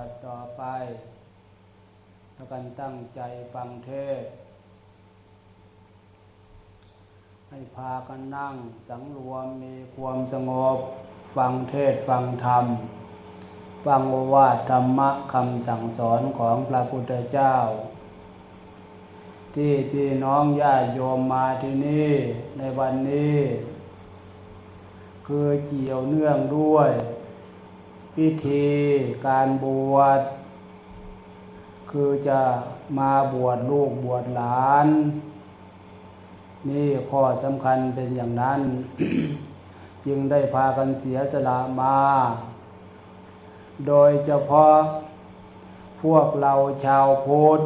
ดับต่อไปแล้วกันตั้งใจฟังเทศ ให้พากันนั่งสังรวมมีความสงบ ฟังเทศฟังธรรม ฟังโอวาทธรรมะคำสั่งสอนของพระพุทธเจ้า ที่พี่น้องญาติโยมมาที่นี่ในวันนี้ คือเกี่ยวเนื่องด้วย พิธีการบวช คือจะมาบวชลูกบวชหลาน นี่ข้อสำคัญเป็นอย่างนั้น จึงได้พากันเสียสละมา โดยเฉพาะพวกเราชาวพุทธ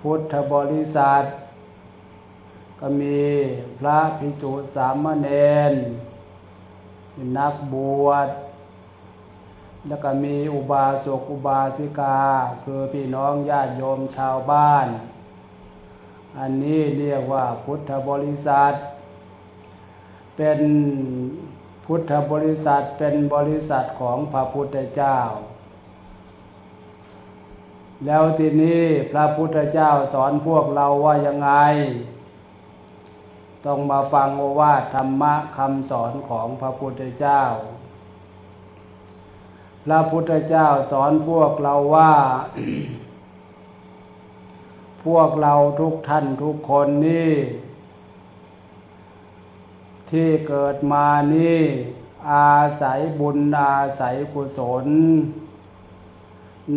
พุทธบริษัท ก็มีพระภิกษุสามเณรนักบวช แล้วก็มีอุบาสกอุบาสิกา คือพี่น้องญาติโยมชาวบ้าน อันนี้เรียกว่าพุทธบริษัท เป็นพุทธบริษัทเป็นบริษัทของพระพุทธเจ้า แล้วทีนี้พระพุทธเจ้าสอนพวกเราว่ายังไง ต้องมาฟังโอวาทธรรมะคำสอนของพระพุทธเจ้า พระพุทธเจ้าสอนพวกเราว่า พวกเราทุกท่านทุกคนนี่ ที่เกิดมานี่ อาศัยบุญอาศัยกุศล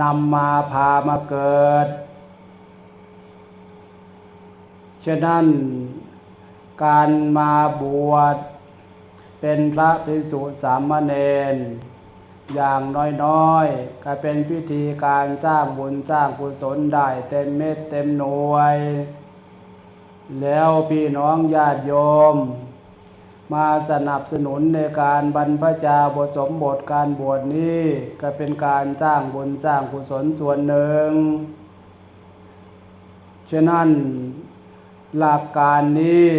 นำมาพามาเกิด ฉะนั้นการมาบวชเป็นพระภิกษุสามเณร อย่างน้อยๆ ก็เป็นพิธีการสร้างบุญสร้างกุศลได้เต็มเม็ดเต็มหน่วย แล้วพี่น้องญาติโยม มาสนับสนุนในการบรรพชาบทสมบทการบวชนี้ ก็เป็นการสร้างบุญสร้างกุศลส่วนหนึ่ง ฉะนั้นหลักการนี้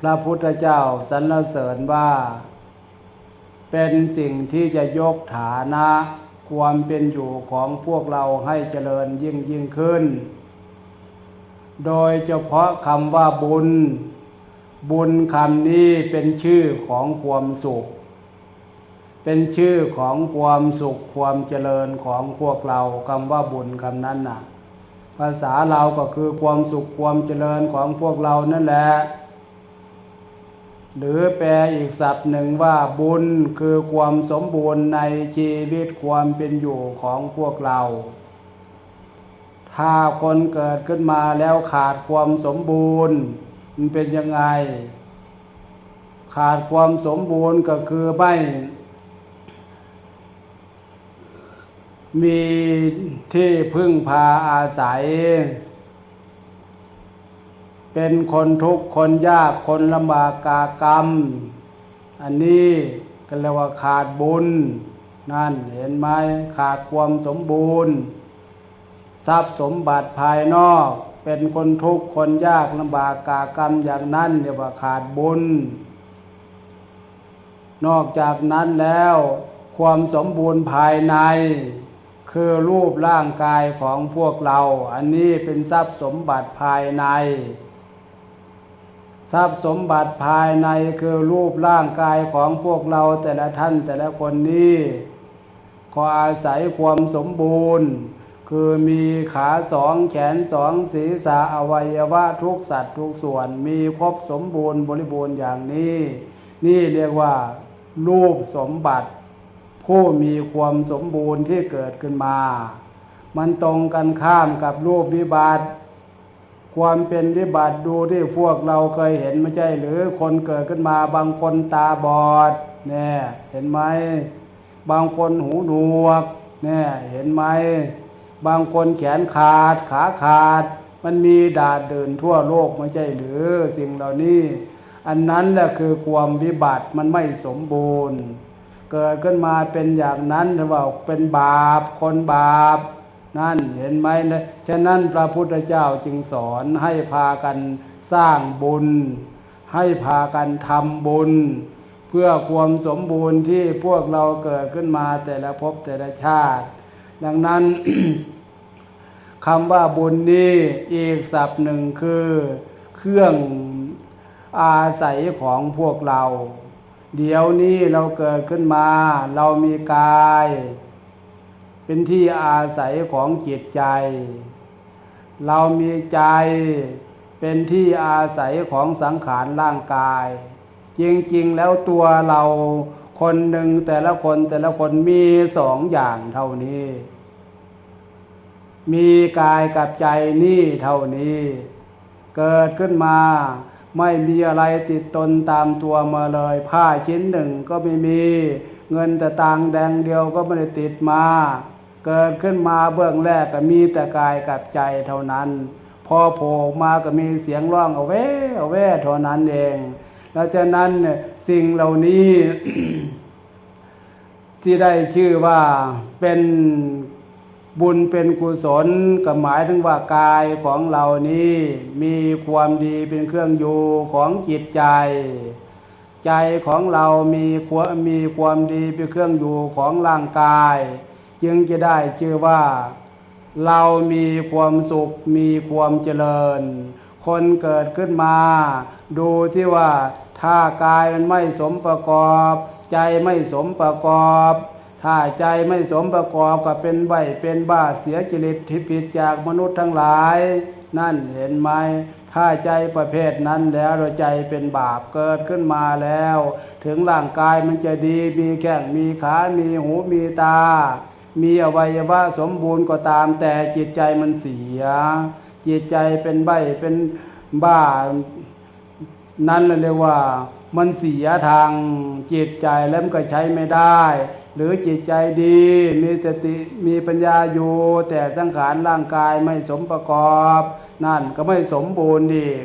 พระพุทธเจ้าสรรเสริญว่า เป็นสิ่งที่จะยกฐานะความเป็นอยู่ของพวกเราให้เจริญยิ่งยิ่งขึ้น โดยเฉพาะคำว่าบุญ บุญคำนี้เป็นชื่อของความสุข เป็นชื่อของความสุขความเจริญของพวกเราคำว่าบุญคำนั้นน่ะ ภาษาเราก็คือความสุขความเจริญของพวกเรานั่นแหละ หรือแปลอีกศัพท์หนึ่งว่าบุญคือความสมบูรณ์ในชีวิตความเป็นอยู่ของพวกเรา ถ้าคนเกิดขึ้นมาแล้วขาดความสมบูรณ์ มันเป็นยังไง ขาดความสมบูรณ์ก็คือไม่มีที่พึ่งพาอาศัย เป็นคนทุกข์คนยากคนลำบากกากรรม อันนี้ก็เรียกว่าขาดบุญ นั่นเห็นไหมขาดความสมบูรณ์ ทรัพย์สมบัติภายนอก เป็นคนทุกข์คนยากลำบากกากรรมอย่างนั้นเรียกว่าขาดบุญ นอกจากนั้นแล้ว ความสมบูรณ์ภายใน คือรูปร่างกายของพวกเรา อันนี้เป็นทรัพย์สมบัติภายใน ทรัพย์สมบัติภายในคือรูปร่างกายของพวกเราแต่ละท่านแต่ละคนนี้ขออาศัยความสมบูรณ์ คือมีขาสองแขนสองศีรษะอวัยวะทุกสัตว์ทุกส่วน มีครบสมบูรณ์บริบูรณ์อย่างนี้ นี่เรียกว่า รูปสมบัติ ผู้มีความสมบูรณ์ที่เกิดขึ้นมา มันตรงกันข้ามกับรูปวิบัติ ความเป็นวิบัติดูที่พวกเราเคยเห็นไม่ใช่ หรือคนเกิดขึ้นมาบางคนตาบอดเนี่ยเห็นไหมบางคนหูหนวกเนี่ยเห็นไหมบางคนแขนขาดขาขาด มันมีดาดเดินทั่วโลกไม่ใช่หรือสิ่งเหล่านี้ อันนั้นแหละคือความวิบัติมันไม่สมบูรณ์ เกิดขึ้นมาเป็นอย่างนั้นถือว่าเป็นบาปคนบาป นั่นเห็นไหมนะฉะนั้นพระพุทธเจ้าจึงสอนให้พากันสร้างบุญ ให้พากันทำบุญ เพื่อความสมบูรณ์ที่พวกเราเกิดขึ้นมาแต่ละภพแต่ละชาติ ดังนั้นคำว่าบุญนี้อีกศัพท์หนึ่งคือ เครื่องอาศัยของพวกเรา เดี๋ยวนี้เราเกิดขึ้นมา เรามีกาย เป็นที่อาศัยของจิตใจ เรามีใจเป็นที่อาศัยของสังขารร่างกาย จริงๆ แล้วตัวเราคนหนึ่งแต่ละคนแต่ละคนมีสองอย่างเท่านี้ มีกายกับใจนี่เท่านี้ เกิดขึ้นมาไม่มีอะไรติดตนตามตัวมาเลย ผ้าชิ้นหนึ่งก็ไม่มี เงินแต่ตังแดงเดียวก็ไม่ได้ติดมา เกิดขึ้นมาเบื้องแรกก็มีแต่กายกับใจเท่านั้น พอโผล่มาก็มีเสียงร้องเอาแว่เอาแว่เท่านั้นเองแล้วจากนั้นเนี่ยสิ่งเหล่านี้ที่ได้ชื่อว่าเป็นบุญเป็นกุศลก็หมายถึงว่ากายของเรานี้มีความดีเป็นเครื่องอยู่ของจิตใจ ใจของเรามีความมีความดีเป็นเครื่องอยู่ของร่างกาย จึงจะได้ชื่อว่า เรามีความสุขมีความเจริญ คนเกิดขึ้นมา ดูที่ว่าถ้ากายมันไม่สมประกอบ ใจไม่สมประกอบถ้าใจไม่สมประกอบก็เป็นใบเป็นบ้าเสียจิตที่ผิดจากมนุษย์ทั้งหลาย นั่นเห็นไหมถ้าใจประเภทนั้นแล้วเราใจเป็นบาปเกิดขึ้นมาแล้ว ถึงร่างกายมันจะดีมีแข้งมีขา มีหูมีตา มีอวัยวะสมบูรณ์ก็ตาม แต่จิตใจมันเสีย จิตใจเป็นใบเป็นบ้า นั่นเรียกว่ามันเสียทางจิตใจแล้วมันก็ใช้ไม่ได้ หรือจิตใจดี มีสติมีปัญญาอยู่ แต่สังขารร่างกายไม่สมประกอบ นั่นก็ไม่สมบูรณ์อีก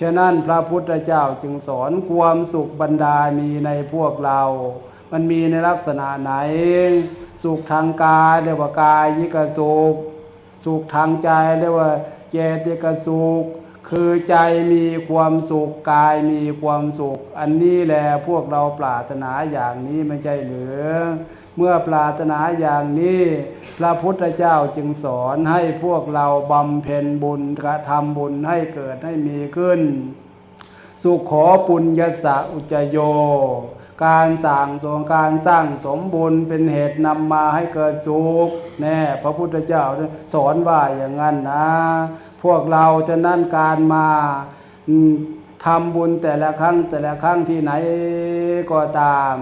ฉะนั้นพระพุทธเจ้าจึงสอนความสุขบรรดามีในพวกเรา มันมีในลักษณะไหน สุขทางกายเรียกว่ากายยิกสุข สุขทางใจเรียกว่าเจติกสุข คือใจมีความสุขกายมีความสุข อันนี้แหละพวกเราปรารถนาอย่างนี้ไม่ใช่หรือเมื่อปรารถนาอย่างนี้พระพุทธเจ้าจึงสอนให้พวกเราบำเพ็ญบุญกระทำบุญให้เกิดให้มีขึ้น สุขขอปุญญสะอุจโย การสั่งสงการสร้างสมบุญเป็นเหตุนำมาให้เกิดสุขแน่พระพุทธเจ้าสอนว่าอย่างนั้นนะ พวกเราจะนั่นการมาทำบุญแต่ละครั้งแต่ละครั้งที่ไหนก็ตาม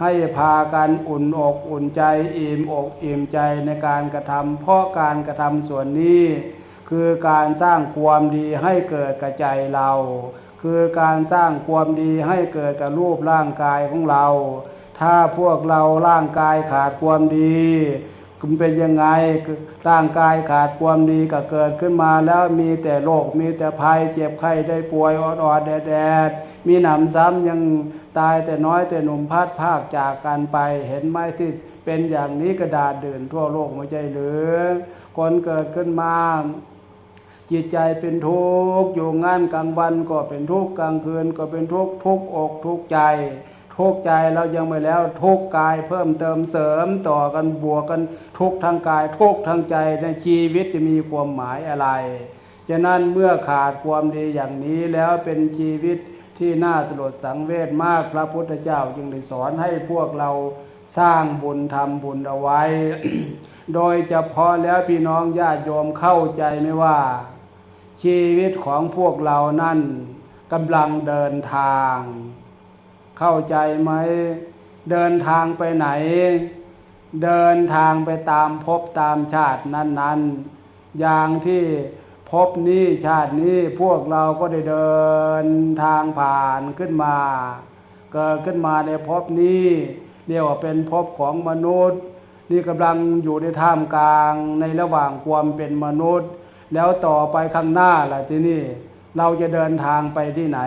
ให้พากันอุ่นอกอุ่นใจอิ่มอกอิ่มใจในการกระทำเพราะการกระทำส่วนนี้ คือการสร้างความดีให้เกิดกับใจเรา คือการสร้างความดีให้เกิดกับรูปร่างกายของเรา ถ้าพวกเราร่างกายขาดความดีคุณเป็นยังไงคือร่างกายขาดความดีก็เกิดขึ้นมาแล้วมีแต่โรคมีแต่ภัยเจ็บไข้ได้ป่วยออดๆแดดมีหนำซ้ำยังตายแต่น้อยแต่หนุ่มพัดภาคจากกันไปเห็นไหมที่เป็นอย่างนี้กระดาษเดินทั่วโลกไม่ใช่หรือ คนเกิดขึ้นมา จิตใจเป็นทุกข์อยู่งานกลางวันก็เป็นทุกข์กลางคืนก็เป็นทุกข์ทุกอกทุกใจทุกใจเรายังไม่แล้วทุกกายเพิ่มเติมเสริมต่อกันบวกกันทุกทางกายทุกทางใจในชีวิตจะมีความหมายอะไรฉะนั้นเมื่อขาดความดีอย่างนี้แล้วเป็นชีวิตที่น่าสลดสังเวชมากพระพุทธเจ้าจึงได้สอนให้พวกเราสร้างบุญทำบุญเอาไว้ โดยเฉพาะแล้วพี่น้องญาติโยมเข้าใจไหมว่า ชีวิตของพวกเรานั่นกำลังเดินทาง เข้าใจไหม เดินทางไปไหน เดินทางไปตามภพตามชาตินั้น ๆ อย่างที่ภพนี้ชาตินี้พวกเราก็ได้เดินทางผ่านขึ้นมา เกิดขึ้นมาในภพนี้เรียกว่าเป็นภพของมนุษย์ นี่กำลังอยู่ในท่ามกลางในระหว่างความเป็นมนุษย์ แล้วต่อไปข้างหน้าล่ะที่นี่เราจะเดินทางไปที่ไหน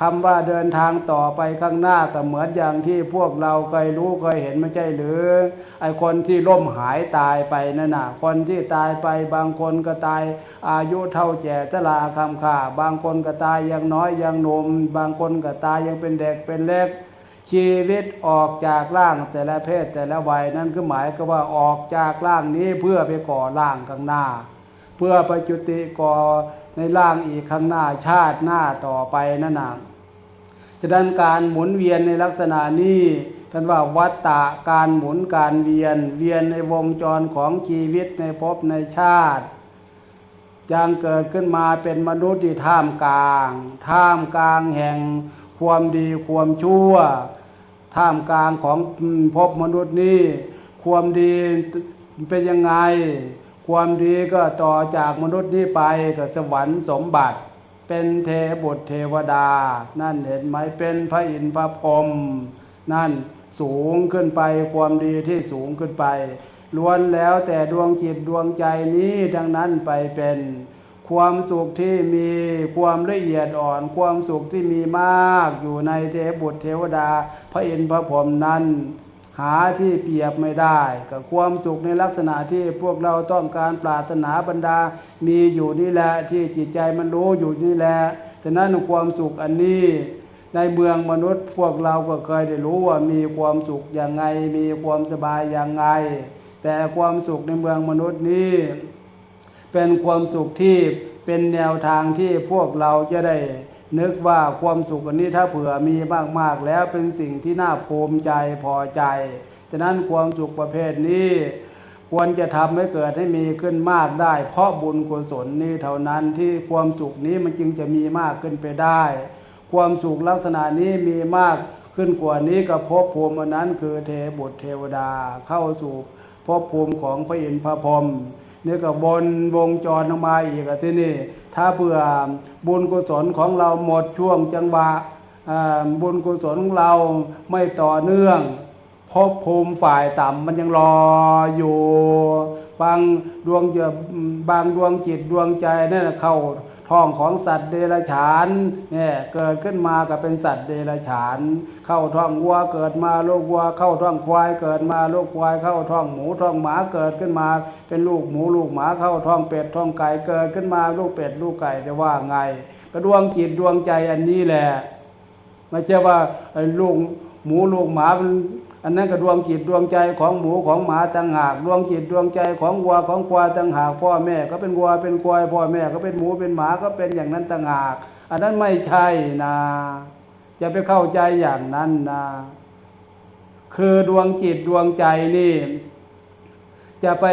คำว่าเดินทางต่อไปข้างหน้าก็เหมือนอย่างที่พวกเราเคยรู้เคยเห็นไม่ใช่หรือไอคนที่ล่มหายตายไปนั่นน่ะ คนที่ตายไปบางคนก็ตาย อายุเท่าแก่ชราคำค่าบางคนก็ตายยังน้อยยังหนุ่มบางคนก็ตายยังเป็นเด็กเป็นเล็ก ชีวิตออกจากร่างแต่ละเพศแต่ละวัยนั่นก็หมายก็ว่าออกจากร่างนี้เพื่อไปก่อร่างข้างหน้า พื่อไปจุติก่อในร่างอีกข้างหน้าชาติหน้าต่อไปนั่นนะฉะนั้นการหมุนเวียนในลักษณะนี้ท่านว่าวัตตะการหมุนการเวียนเวียนในวงจรของชีวิตในภพในชาติยังเกิดขึ้นมาเป็นมนุษย์ที่ท่ามกลาง ท่ามกลางแห่งความดีความชั่ว ท่ามกลางของภพมนุษย์นี้ความดีเป็นยังไง ความดีก็ต่อจากมนุษย์นี้ไปก็สวรรค์สมบัติ เป็นเทบุตรเทวดา นั่นเห็นไหมเป็นพระอินทร์พระพรหมนั่นสูงขึ้นไปความดีที่สูงขึ้นไปล้วนแล้วแต่ดวงจิตดวงใจนี้ทั้งนั้นไปเป็น ความสุขที่มีความละเอียดอ่อน ความสุขที่มีมากอยู่ในเทบุตรเทวดา พระอินทร์พระพรหมนั้น หาที่เปรียบไม่ได้ กับความสุขในลักษณะที่พวกเราต้องการปรารถนาบรรดา มีอยู่นี่แหละที่จิตใจมันรู้อยู่นี่แหละฉะนั้นความสุขอันนี้ ในเมืองมนุษย์พวกเราก็เคยได้รู้ว่ามีความสุขอย่างไง มีความสบายอย่างไง แต่ความสุขในเมืองมนุษย์นี้ เป็นความสุขที่เป็นแนวทางที่พวกเราจะได้ นึกว่าความสุขอันนี้ถ้าเผื่อมีมากๆแล้วเป็นสิ่งที่น่าภูมิใจพอใจ ฉะนั้นความสุขประเภทนี้ ควรจะทำให้เกิดให้มีขึ้นมากได้ เพราะบุญกุศลนี้เท่านั้นที่ความสุขนี้มันจึงจะมีมากขึ้นไปได้ ความสุขลักษณะนี้มีมากขึ้นกว่านี้กับภพภูมินั้นคือเทบุตรเทวดาเข้าสู่ภพภูมิของพระอินทร์พระพรหมนี่ก็บนวงจรออกมาอีกที่นี่ ถ้าเผื่อบุญกุศลของเราหมดช่วงจังหวะบุญกุศลของเราไม่ต่อเนื่องพบภูมิฝ่ายต่ำมันยังรออยู่ บางดวงจะบางดวงจิตดวงใจนั่นเข้า ท้องของสัตว์เดรัจฉานเนี่ยเกิดขึ้นมาก็เป็นสัตว์เดรัจฉาน เข้าท้องวัวเกิดมาลูกวัว เข้าท้องควายเกิดมาลูกควาย เข้าท้องหมูท้องหมาเกิดขึ้นมา เป็นลูกหมูลูกหมาเข้าท้องเป็ดท้องไก่เกิดขึ้นมาลูกเป็ดลูกไก่จะว่าไงก็ดวงจิตดวงใจอันนี้แหละไม่ใช่ว่าลูกหมูลูกหมามัน อันนั้นก็ดวงจิตดวงใจของหมูของหมาต่างหาก ดวงจิตดวงใจของวัวของควายต่างหากพ่อแม่ก็เป็นวัวเป็นควายพ่อแม่ก็เป็นหมูเป็นหมาก็เป็นอย่างนั้นต่างหาก อันนั้นไม่ใช่นะจะไปเข้าใจอย่างนั้นนะคือดวงจิตดวงใจนี่ จะไป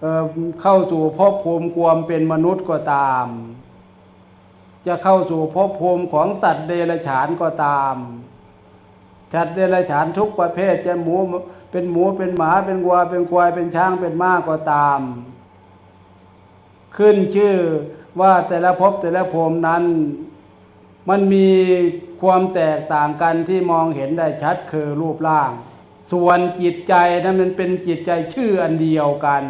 เเข้าสู่ภพภูมิความเป็นมนุษย์ก็ตาม จะเข้าสู่ภพภูมิของสัตว์เดรัจฉานก็ตาม สัตว์เดรัจฉานทุกประเภทจะหมูเป็นหมูเป็นหมาเป็นวัวเป็นควายเป็นช้างเป็นม้าก็ตาม ขึ้นชื่อว่าแต่ละภพแต่ละภูมินั้น มันมีความแตกต่างกันที่มองเห็นได้ชัดคือรูปร่าง ส่วนจิตใจนั้นมันเป็นจิตใจชื่ออันเดียวกัน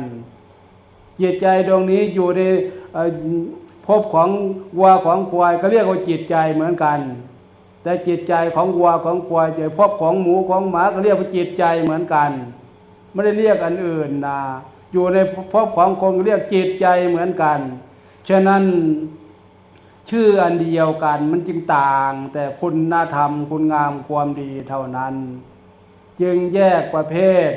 จิตใจดวงนี้อยู่ในภพของวัวของควายก็เรียกว่าจิตใจเหมือนกัน แต่จิตใจของวัวของควายเจอภพของหมูของหมาก็เรียกว่าจิตใจเหมือนกัน ไม่ได้เรียกอันอื่นนะอยู่ในภพของคนเรียกจิตใจเหมือนกัน ฉะนั้นชื่ออันเดียวกันมันจึงต่าง แต่คุณธรรมคุณงามความดีเท่านั้น จึงแยกประเภท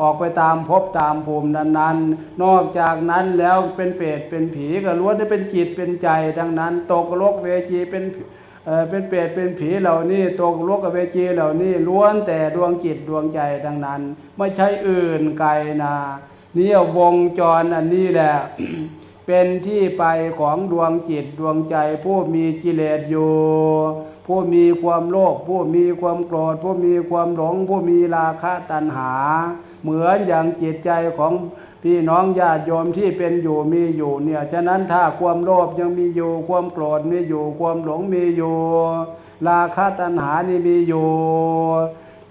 ออกไปตามภพตามภูมินั้นๆ นอกจากนั้นแล้วเป็นเปรตเป็นผีก็ล้วนได้เป็นจิตเป็นใจทั้งนั้น ตกโลกเวจีเป็น เป็นเปรตเป็นผีเหล่านี้ตกโลกเวจีเหล่านี้ล้วนแต่ดวงจิตดวงใจทั้งนั้น ไม่ใช่อื่นไกลนะเนี่ยวงจรอันนี้แหละ เป็นที่ไปของดวงจิตดวงใจ ผู้มีกิเลสอยู่ ผู้มีความโลภผู้มีความโกรธ ผู้มีความหลง ผู้มีราคะตัณหา เหมือนอย่างจิตใจของ พี่น้องญาติโยมที่เป็นอยู่มีอยู่เนี่ยฉะนั้นถ้าความโลภยังมีอยู่ ความโกรธมีอยู่ ความหลงมีอยู่ ราคะตัณหานี่มีอยู่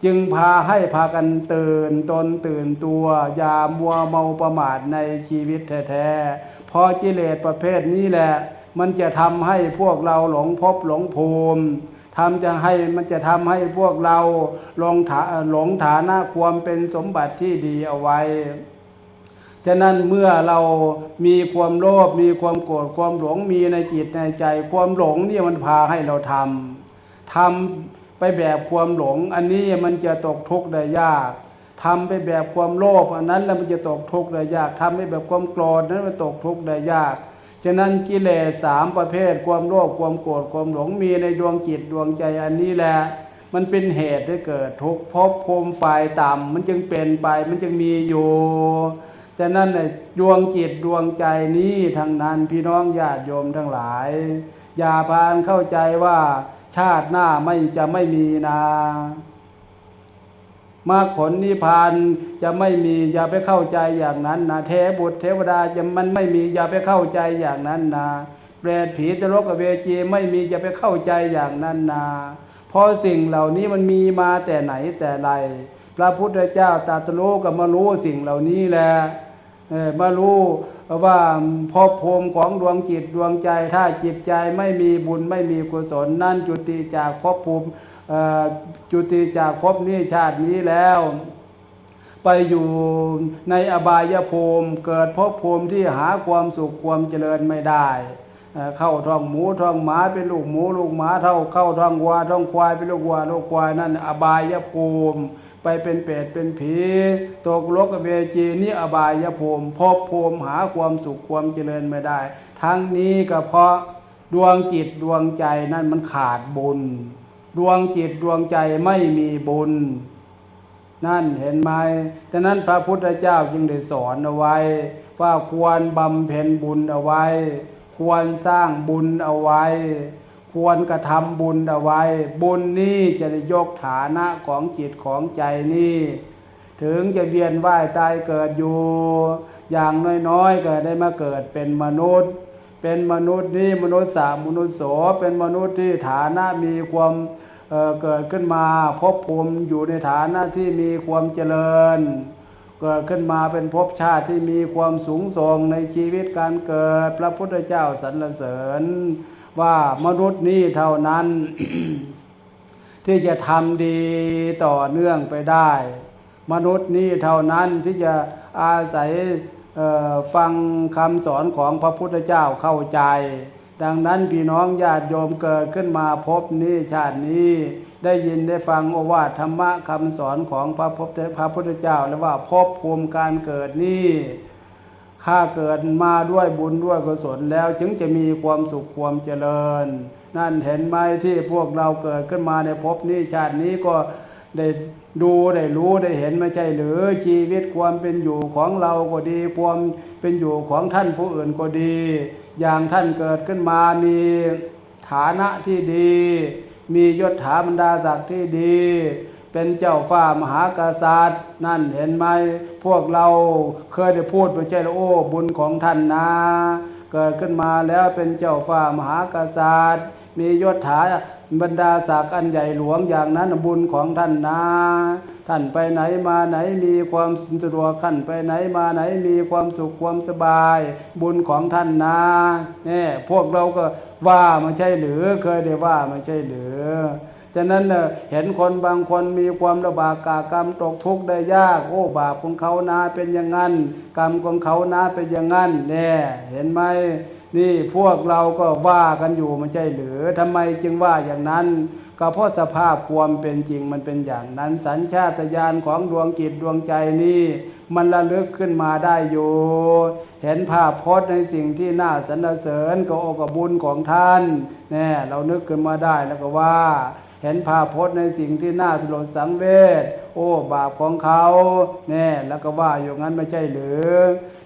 จึงพาให้พากันตื่นตนตื่นตัวอย่ามัวเมาประมาทในชีวิตแท้ๆเพอกิเลสประเภทนี้แหละ มันจะทำให้พวกเราหลงภพหลงภูมิทำจะให้มันจะทำให้พวกเราหลงฐาหลงฐานะความเป็นสมบัติที่ดีเอาไว้ ฉะนั้นเมื่อเรามีความโลภมีความโกรธความหลงมีในจิตในใจ ความหลงนี่มันพาให้เราทำทำไปแบบความหลง อันนี้มันจะตกทุกข์ได้ยากทำไปแบบความโลภอันนั้นแล้วมันจะตกทุกข์ได้ยากทำไปแบบความโกรธนั้นมันตกทุกข์ได้ยาก ฉะนั้นกิเลสสามประเภท ความโลภความโกรธความหลงมีในดวงจิตดวงใจอันนี้แหละมันเป็นเหตุให้เกิดทุกข์ภพภูมิฝ่ายต่ำมันจึงเป็นไปมันจึงมีอยู่ ฉะนั้นในดวงจิตดวงใจนี้ทางนั้นพี่น้องญาติโยมทั้งหลาย อย่าพานเข้าใจว่าชาติหน้าไม่จะไม่มีนะมรรคผลนิพพานจะไม่มีอย่าไปเข้าใจอย่างนั้นนะเทบุตรเทวดาจะมันไม่มีอย่าไปเข้าใจอย่างนั้นนะเปรตผีตรกอเวจีไม่มีอย่าไปเข้าใจอย่างนั้นนะเพราะสิ่งเหล่านี้มันมีมาแต่ไหนแต่ไรพระพุทธเจ้าตรัสรู้ก็มารู้สิ่งเหล่านี้แหละเออ มารู้ว่าภพภูมิของดวงจิตดวงใจ ถ้าจิตใจไม่มีบุญไม่มีกุศลนั่นจุติจากภพภูมิจุติจากภพนี้ชาตินี้แล้ว ไปอยู่ในอบายภูมิเกิดภพภูมิที่หาความสุขความเจริญไม่ได้เข้าท้องหมูท้องหมาเป็นลูกหมูลูกหมาเท่าเข้าท้องวัวท้องควายเป็นลูกวัวลูกควายนั่นอบายภูมิ ไปเป็นเปรตเป็นผี ตกลกเวจีนี่อบายภูมิภพภูมิหาความสุขความเจริญไม่ได้ ทั้งนี้ก็เพราะดวงจิตดวงใจนั่นมันขาดบุญ ดวงจิตดวงใจไม่มีบุญ นั่นเห็นไหมฉะนั้นพระพุทธเจ้าจึงได้สอนเอาไว้ ว่าควรบำเพ็ญบุญเอาไว้ ควรสร้างบุญเอาไว้ ควรกระทำบุญเอาไว้ บุญนี้จะได้ยกฐานะของจิตของใจนี่ ถึงจะเวียนว่ายตายเกิดอยู่ อย่างน้อยๆก็ได้มาเกิดเป็นมนุษย์ เป็นมนุษย์นี่มนุษย์สามมนุษย์โสเป็นมนุษย์ที่ฐานะมีความเเกิดขึ้นมาภพภูมิอยู่ในฐานะที่มีความเจริญ เกิดขึ้นมาเป็นภพชาติที่มีความสูงส่งในชีวิตการเกิด พระพุทธเจ้าสรรเสริญ ว่ามนุษย์นี้เท่านั้น ที่จะทำดีต่อเนื่องไปได้ มนุษย์นี้เท่านั้นที่จะอาศัยฟังคำสอนของพระพุทธเจ้าเข้าใจ ดังนั้นพี่น้องญาติโยมเกิดขึ้นมาพบนี้ชาตินี้ได้ยินได้ฟังโอวาทธรรมะคำสอนของพระพุทธพระพุทธเจ้า แล้วว่าพบภูมิการเกิดนี้ ข้าเกิดมาด้วยบุญด้วยกุศลแล้วจึงจะมีความสุขความเจริญ นั่นเห็นไหมที่พวกเราเกิดขึ้นมาในภพนี้ชาตินี้ก็ได้ดูได้รู้ได้เห็นไม่ใช่หรือชีวิตความเป็นอยู่ของเราก็ดีความเป็นอยู่ของท่านผู้อื่นก็ดี อย่างท่านเกิดขึ้นมามีฐานะที่ดี มียศถาบรรดาศักดิ์ที่ดี เป็นเจ้าฟ้ามหากษัตริย์ นั่นเห็นไหมพวกเราเคยได้พูดไปใช่หรือโอ้บุญของท่านนะเกิดขึ้นมาแล้วเป็นเจ้าฟ้ามหากษัตริย์ มียศถาบรรดาศักดิ์อันใหญ่หลวงอย่างนั้นบุญของท่านนะท่านไปไหนมาไหนมีความสะดวกท่านไปไหนมาไหนมีความสุขความสบาย บุญของท่านนะเนี่ยพวกเราก็ว่าไม่ใช่หรือเคยได้ว่าไม่ใช่หรือ ฉะนั้นเห็นคนบางคนมีความระบากกากรรมตกทุกข์ได้ยากโอ้บาปของเขานาเป็นอย่างนั้น กรรมของเขานาเป็นอย่างนั้นแน่เห็นไหมนี่พวกเราก็ว่ากันอยู่ไม่ใช่หรือทำไมจึงว่าอย่างนั้น ก็เพราะสภาพความเป็นจริงมันเป็นอย่างนั้น สัญชาตญาณของดวงจิตดวงใจนี่มันระลึกขึ้นมาได้อยู่ เห็นภาพพจน์ในสิ่งที่น่าสรรเสริญก็โอกบุญของท่านแน่เรานึกขึ้นมาได้แล้วก็ว่า เห็นภาพจน์ในสิ่งที่น่าสลดสังเวช โอ้ บาปของเขาแน่แล้วก็ว่าอยู่งั้นไม่ใช่หรือ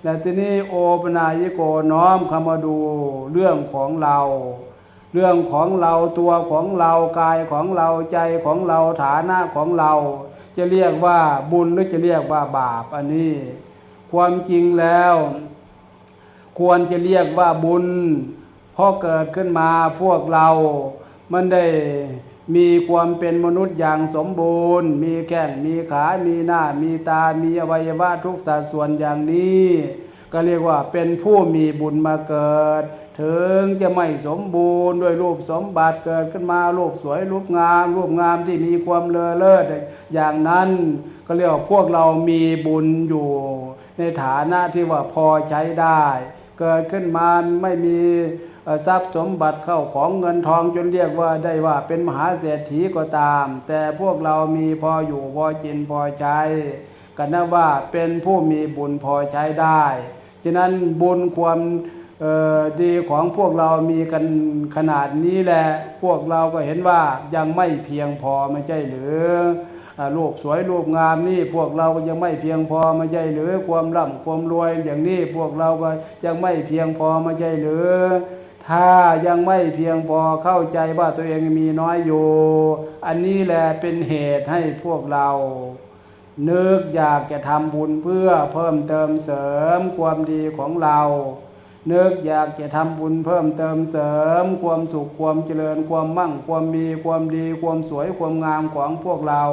และทีนี้โอปนายโกน้อมเข้ามาดูเรื่องของเรา เรื่องของเราตัวของเรากายของเราใจของเราฐานะของเรา จะเรียกว่าบุญหรือจะเรียกว่าบาปอันนี้ ความจริงแล้ว ควรจะเรียกว่าบุญเพราะเกิดขึ้นมาพวกเรา มันได้ มีความเป็นมนุษย์อย่างสมบูรณ์ มีแข้งมีขา มีหน้า มีตา มีอวัยวะทุกสัดส่วนอย่างนี้ ก็เรียกว่าเป็นผู้มีบุญมาเกิด ถึงจะไม่สมบูรณ์ด้วยรูปสมบัติเกิดขึ้นมารูปสวยรูปงาม รูปงามที่มีความเลอเลิศอย่างนั้น ก็เรียกว่าพวกเรามีบุญอยู่ ในฐานะที่ว่าพอใช้ได้ เกิดขึ้นมาไม่มี ทรัพย์สมบัติเข้าของเงินทองจนเรียกว่าได้ว่าเป็นมหาเศรษฐีก็ตาม แต่พวกเรามีพออยู่พอกินพอใช้กันนะว่าเป็นผู้มีบุญพอใช้ได้ฉะนั้นบุญความดีของพวกเรามีกันขนาดนี้แหละ พวกเราก็เห็นว่ายังไม่เพียงพอไม่ใช่หรือรูปสวยรูปงามนี่พวกเราก็ยังไม่เพียงพอไม่ใช่หรือความร่ำความรวยอย่างนี้พวกเราก็ยังไม่เพียงพอไม่ใช่หรือ ถ้ายังไม่เพียงพอเข้าใจว่าตัวเองมีน้อยอยู่ อันนี้แหละเป็นเหตุให้พวกเรา นึกอยากจะทำบุญเพื่อเพิ่มเติมเสริมความดีของเรานึกอยากจะทำบุญเพิ่มเติมเสริม ความสุขความเจริญความมั่งความมีความดีความสวยความงามของพวกเรา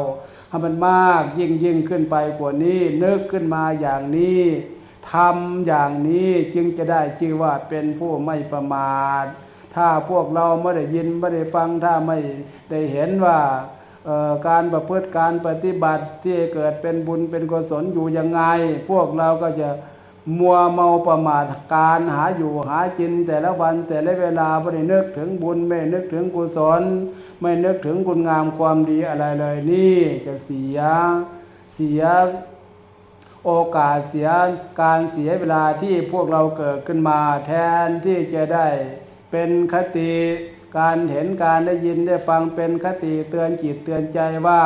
ให้มันมากยิ่งยิ่งขึ้นไปกว่านี้ นึกขึ้นมาอย่างนี้ ทำอย่างนี้จึงจะได้ชื่อว่าเป็นผู้ไม่ประมาท ถ้าพวกเราไม่ได้ยินไม่ได้ฟังถ้าไม่ได้เห็นว่าการประพฤติการปฏิบัติที่เกิดเป็นบุญเป็นกุศลอยู่ยังไง พวกเราก็จะมัวเมาประมาทการหาอยู่หากินแต่ละวันแต่ละเวลาไม่ได้นึกถึงบุญไม่นึกถึงกุศล ไม่นึกถึงคุณงามความดีอะไรเลยนี่จะเสียเสีย โอกาสเสียการเสียเวลาที่พวกเราเกิดขึ้นมาแทนที่จะได้เป็นคติการเห็นการได้ยินได้ฟังเป็นคติเตือนจิตเตือนใจว่า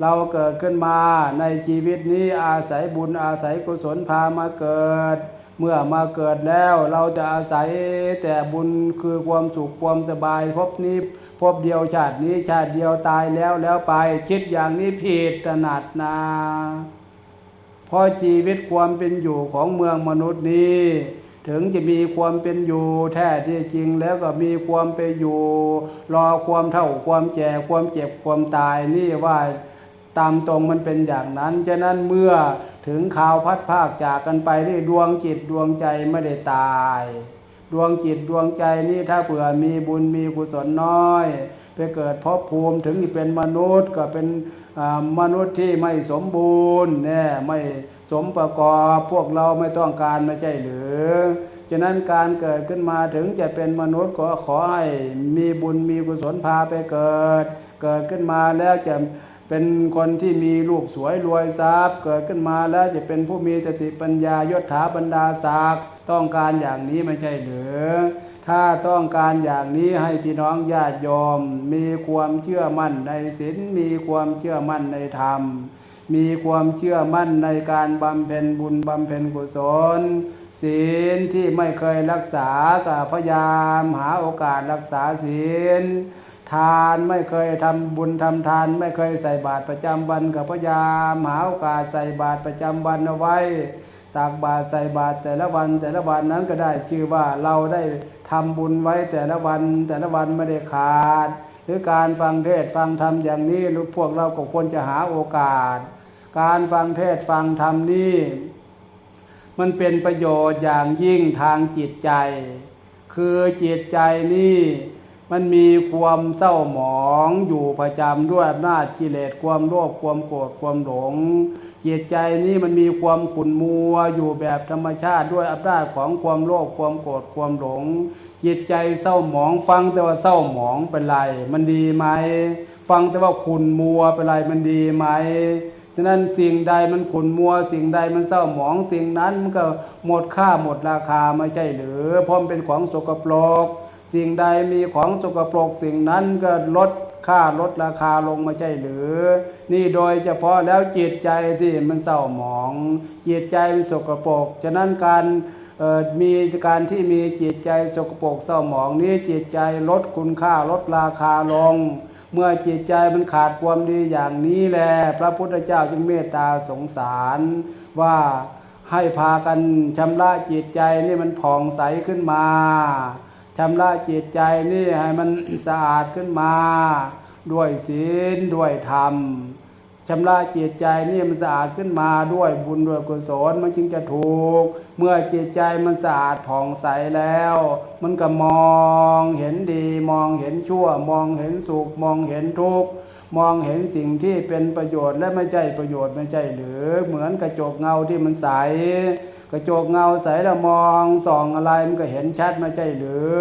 เราเกิดขึ้นมาในชีวิตนี้อาศัยบุญอาศัยกุศลพามาเกิด เมื่อมาเกิดแล้วเราจะอาศัยแต่บุญคือความสุขความสบายพบนี้พบเดียวชาตินี้ชาติเดียวตายแล้วแล้วไปคิดอย่างนี้ผิดตระหนัดนา เพราะชีวิตความเป็นอยู่ของเมืองมนุษย์นี้ ถึงจะมีความเป็นอยู่แท้ที่จริงแล้วก็มีความเป็นอยู่ รอความเท่าความแก่ความเจ็บความตายนี่ว่าตามตรงมันเป็นอย่างนั้น ฉะนั้นเมื่อถึงข่าวพัดภาคจากกันไปนี่ดวงจิตดวงใจไม่ได้ตาย ดวงจิตดวงใจนี่ถ้าเผื่อมีบุญมีกุศลน้อย ไปเกิดภพภูมิถึงจะเป็นมนุษย์ก็เป็นมนุษย์ที่ไม่สมบูรณ์แน่ไม่สมประกอบพวกเราไม่ต้องการไม่ใช่หรือฉะนั้นการเกิดขึ้นมาถึงจะเป็นมนุษย์ก็ขอให้มีบุญมีกุศลพาไปเกิด เกิดขึ้นมาแล้วจะเป็นคนที่มีลูกสวยรวยทรัพย์ เกิดขึ้นมาแล้วจะเป็นผู้มีสติปัญญายศถาบรรดาศักดิ์ต้องการอย่างนี้ไม่ใช่หรือ ถ้าต้องการอย่างนี้ให้พี่น้องญาติโยมมีความเชื่อมั่นในศีลมีความเชื่อมั่นในธรรม มีความเชื่อมั่นในการบำเพ็ญบุญบำเพ็ญกุศลศีลที่ไม่เคยรักษาก็พยายามหาโอกาสรักษาศีลทานไม่เคยทำบุญทำทาน ไม่เคยใส่บาตรประจำวันก็พยายามหาโอกาสใส่บาตรประจำวันเอาไว้ตักบาตรใส่บาตรแต่ละวันแต่ละวันนั้นก็ได้ชื่อว่าเราได้ ทำบุญไว้แต่ละวันแต่ละวันไม่ได้ขาด หรือการฟังเทศฟังธรรมอย่างนี้รือพวกเราก็ควรจะหาโอกาส การฟังเทศฟังธรรมนี้มันเป็นประโยชน์อย่างยิ่งทางจิตใจ คือจิตใจนี่มันมีความเศร้าหมองอยู่ประจำด้วยอำนาจกิเลสความโลภความโกรธความหลง จิตใจนี้มันมีความขุ่นมัวอยู่แบบธรรมชาติด้วยอำนาจของความโลภความโกรธความหลง จิตใจเศร้าหมองฟังแต่ว่าเศร้าหมองเป็นไร มันดีไหม ฟังแต่ว่าขุ่นมัวเป็นไรมันดีไหมฉะนั้นสิ่งใดมันขุ่นมัวสิ่งใดมันเศร้าหมองสิ่งนั้นมันก็หมดค่าหมดราคาไม่ใช่หรือพราะมันเป็นของสกปรก สิ่งใดมีของสกปรกสิ่งนั้นก็ลด ค่าลดราคาลงไม่ใช่หรือ นี่โดยเฉพาะแล้วจิตใจที่มันเศร้าหมอง จิตใจมันสกปรกฉะนั้นการมีการที่มีจิตใจสกปรกเศร้าหมองนี้จิตใจลดคุณค่าลดราคาลง เมื่อจิตใจมันขาดความดีอย่างนี้แลพระพุทธเจ้าจึงเมตตาสงสารว่าให้พากันชำระจิตใจนี่มันผ่องใสขึ้นมา ชำระจิตใจนี่ให้มันสะอาดขึ้นมา ด้วยศีลด้วยธรรมชำระจิตใจนี่มันสะอาดขึ้นมาด้วยบุญด้วยกุศลมันจึงจะถูก เมื่อจิตใจมันสะอาดผ่องใสแล้ว มันก็มองเห็นดี มองเห็นชั่ว มองเห็นสุข มองเห็นทุกข์มองเห็นสิ่งที่เป็นประโยชน์และไม่ใช่ประโยชน์ไม่ใช่หรือ เหมือนกระจกเงาที่มันใส กระจกเงาใสแล้วมองส่องอะไรมันก็เห็นชัดไม่ใช่หรือ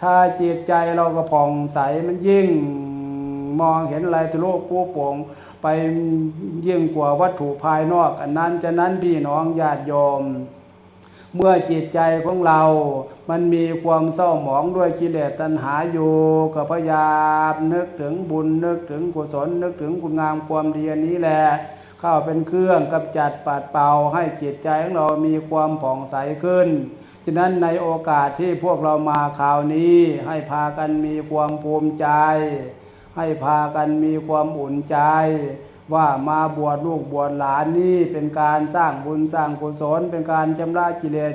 ถ้าจิตใจเราก็ผ่องใสมันยิ่งมองเห็นอะไรทะลุปูโป่งไปยิ่งกว่าวัตถุภายนอก อันนั้นจะนั้นพี่น้องญาติโยม เมื่อจิตใจของเรา มันมีความเศร้าหมองด้วยกิเลสตัณหาอยู่ก็พยายามนึกถึงบุญนึกถึงกุศลนึกถึงคุณงามความดีอันนี้แหละ เข้าเป็นเครื่องกำจัดปัดเป่าให้จิตใจของเรามีความผ่องใสขึ้น ฉะนั้นในโอกาสที่พวกเรามาคราวนี้ให้พากันมีความภูมิใจ ให้พากันมีความอุ่นใจ ว่ามาบวชลูกบวชหลานนี่เป็นการสร้างบุญสร้างกุศลเป็นการชำระกิเลส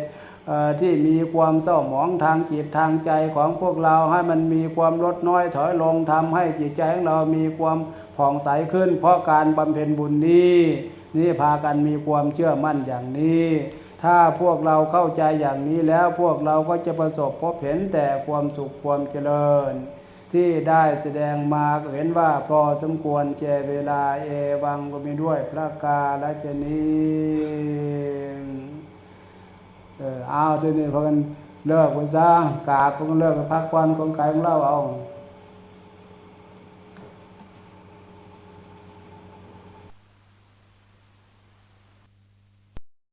ที่มีความเศร้าหมองทางจิตทางใจของพวกเราให้มันมีความลดน้อยถอยลงทำให้จิตใจของเรามีความ ผ่องใสขึ้น เพราะการบำเพ็ญบุญนี้นี่พากันมีความเชื่อมั่นอย่างนี้ ถ้าพวกเราเข้าใจอย่างนี้แล้วพวกเราก็จะประสบพบเห็นแต่ความสุขความเจริญ ที่ได้แสดงมาก็เห็นว่าพอสมควรแก่เวลาเอวังก็มีด้วยพระกาและชนีเออเอาทีนี้พากันเลิกไปซะกาบพากันเลิกพักผ่อนของกายของเราเอา